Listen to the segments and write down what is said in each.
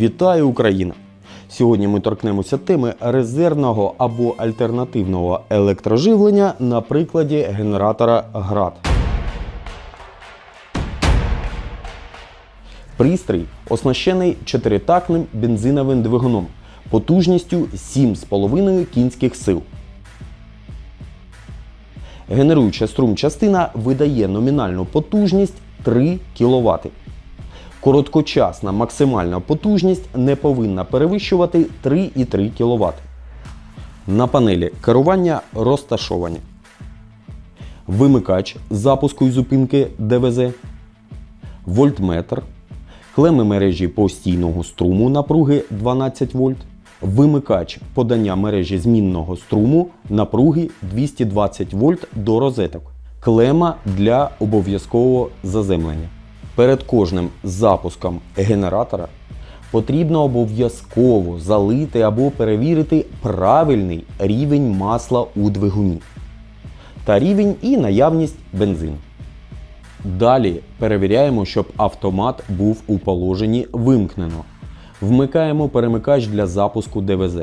Вітаю Україна! Сьогодні ми торкнемося теми резервного або альтернативного електроживлення на прикладі генератора ГРАД. Пристрій оснащений чотиритактним бензиновим двигуном потужністю 7,5 кінських сил. Генеруюча струм частина видає номінальну потужність 3 кВт. Короткочасна максимальна потужність не повинна перевищувати 3,3 кВт. На панелі керування розташовані. Вимикач запуску і зупинки ДВЗ, вольтметр, клеми мережі постійного струму напруги 12 вольт, вимикач подання мережі змінного струму напруги 220 вольт до розеток, клема для обов'язкового заземлення. Перед кожним запуском генератора потрібно обов'язково залити або перевірити правильний рівень масла у двигуні та рівень і наявність бензину. Далі перевіряємо, щоб автомат був у положенні вимкнено. Вмикаємо перемикач для запуску ДВЗ.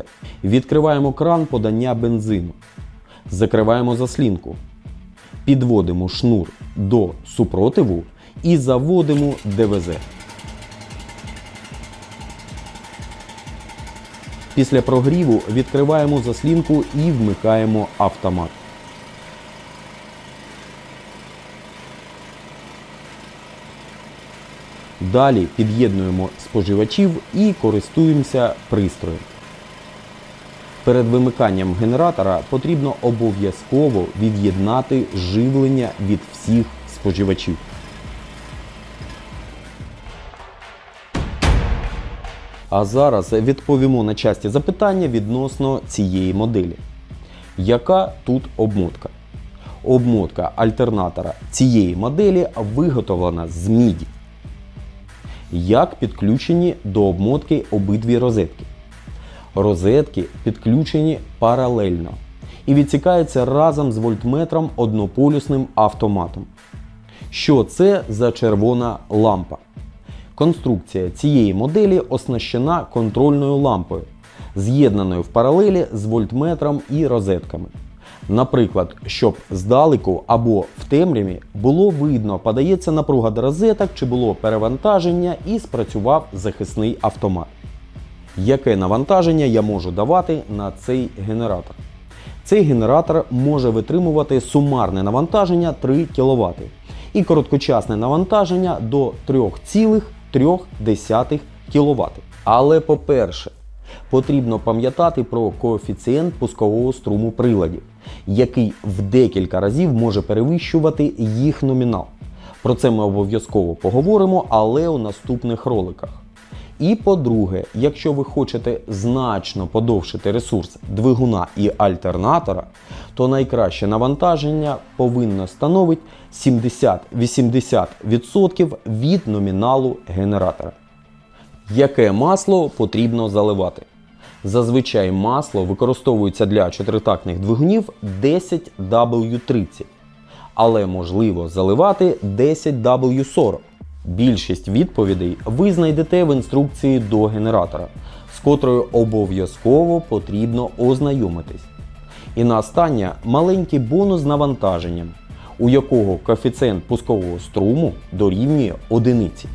Відкриваємо кран подання бензину. Закриваємо заслінку. Підводимо шнур до супротиву і заводимо ДВЗ. Після прогріву відкриваємо заслінку і вмикаємо автомат. Далі під'єднуємо споживачів і користуємося пристроєм. Перед вимиканням генератора потрібно обов'язково від'єднати живлення від всіх споживачів. А зараз відповімо на часті запитання відносно цієї моделі. Яка тут обмотка? Обмотка альтернатора цієї моделі виготовлена з міді. Як підключені до обмотки обидві розетки? Розетки підключені паралельно і відсікаються разом з вольтметром однополюсним автоматом. Що це за червона лампа? Конструкція цієї моделі оснащена контрольною лампою, з'єднаною в паралелі з вольтметром і розетками. Наприклад, щоб здалеку або в темряві було видно, подається напруга до розеток чи було перевантаження і спрацював захисний автомат. Яке навантаження я можу давати на цей генератор? Цей генератор може витримувати сумарне навантаження 3 кВт і короткочасне навантаження до 3,3 кВт. Але по-перше, потрібно пам'ятати про коефіцієнт пускового струму приладів, який в декілька разів може перевищувати їх номінал. Про це ми обов'язково поговоримо, але у наступних роликах. І по-друге, якщо ви хочете значно подовшити ресурс двигуна і альтернатора, то найкраще навантаження повинно становити 70-80% від номіналу генератора. Яке масло потрібно заливати? Зазвичай масло використовується для чотиритактних двигунів 10W30, але можливо заливати 10W40. Більшість відповідей ви знайдете в інструкції до генератора, з котрою обов'язково потрібно ознайомитись. І на останнє маленький бонус з навантаженням, у якого коефіцієнт пускового струму дорівнює одиниці.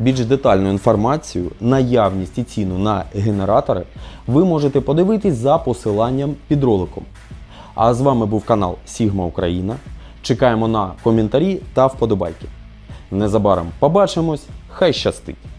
Більш детальну інформацію, наявність і ціну на генератори ви можете подивитись за посиланням під роликом. А з вами був канал Sigma Україна. Чекаємо на коментарі та вподобайки. Незабаром побачимось, хай щастить!